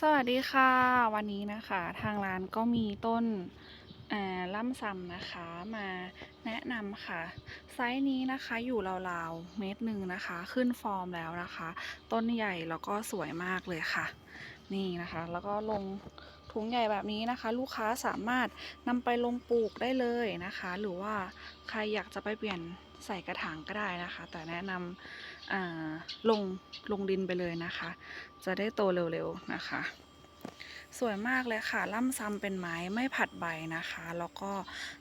สวัสดีค่ะ วันนี้นะคะทางร้านก็มีต้นอ่าล่ำซำนะคะมาแนะนำค่ะ ไซส์นี้นะคะอยู่ราวๆเมตรหนึ่งนะคะ ขึ้นฟอร์มแล้วนะคะ ต้นใหญ่แล้วก็สวยมากเลยค่ะ นี่นะคะ แล้วก็ลง ถุงใหญ่แบบนี้นะคะ ลูกค้าสามารถนำไปลงปลูกได้เลยนะคะ หรือว่าใครอยากจะไปเปลี่ยนใส่กระถางก็ได้นะคะ แต่แนะนำลงลงดินไปเลยนะคะ จะได้โตเร็วๆนะคะ สวยมากเลยค่ะ ล่ำซ้ำเป็นไม้ไม่ผัดใบนะคะ แล้วก็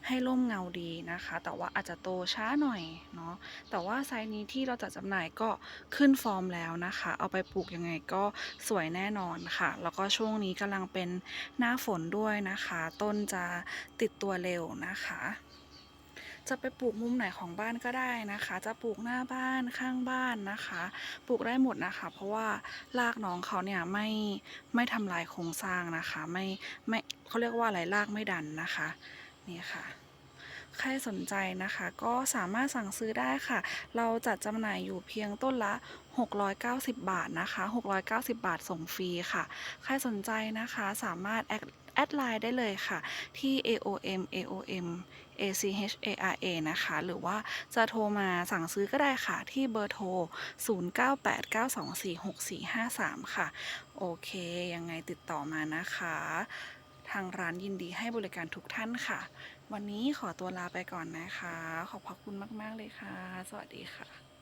ให้ร่มเงาดีนะคะ แต่ว่าอาจจะโตช้าหน่อยเนาะแต่ว่าไซส์นี้ที่เราจัดจำหน่ายก็ขึ้นฟอร์มแล้วนะคะ เอาไปปลูกยังไงก็สวยแน่นอนค่ะ แล้วก็ช่วงนี้กำลังเป็นหน้าฝนด้วยนะคะ ต้นจะติดตัวเร็วนะคะ จะไปปลูกมุมไหนของบ้านก็ได้นะคะ จะปลูกหน้าบ้านข้างบ้านนะคะ ปลูกได้หมดนะคะ เพราะว่ารากน้องเขาเนี่ยไม่ไม่ทำลายโครงสร้างนะคะ ไม่ไม่เขาเรียกว่าอะไรรากไม่ดันนะคะ นี่ค่ะ ใครสนใจนะคะ ก็สามารถสั่งซื้อได้ค่ะ เราจัดจำหน่ายอยู่เพียงต้นละ 690 บาทนะคะ 690 บาทส่งฟรีค่ะ ใครสนใจนะคะสามารถแอดแอดไลน์ได้เลยค่ะ ที่ AOM AOM ACH ARA นะคะ หรือว่าจะโทรมาสั่งซื้อก็ได้ค่ะ ที่เบอร์โทร 0989246453 ค่ะ โอเค ยังไงติดต่อมานะคะ ทางร้านยินดีให้บริการทุกท่านค่ะ วันนี้ขอตัวลาไปก่อนนะคะ ขอบพระคุณมาก ๆ เลยค่ะ สวัสดีค่ะ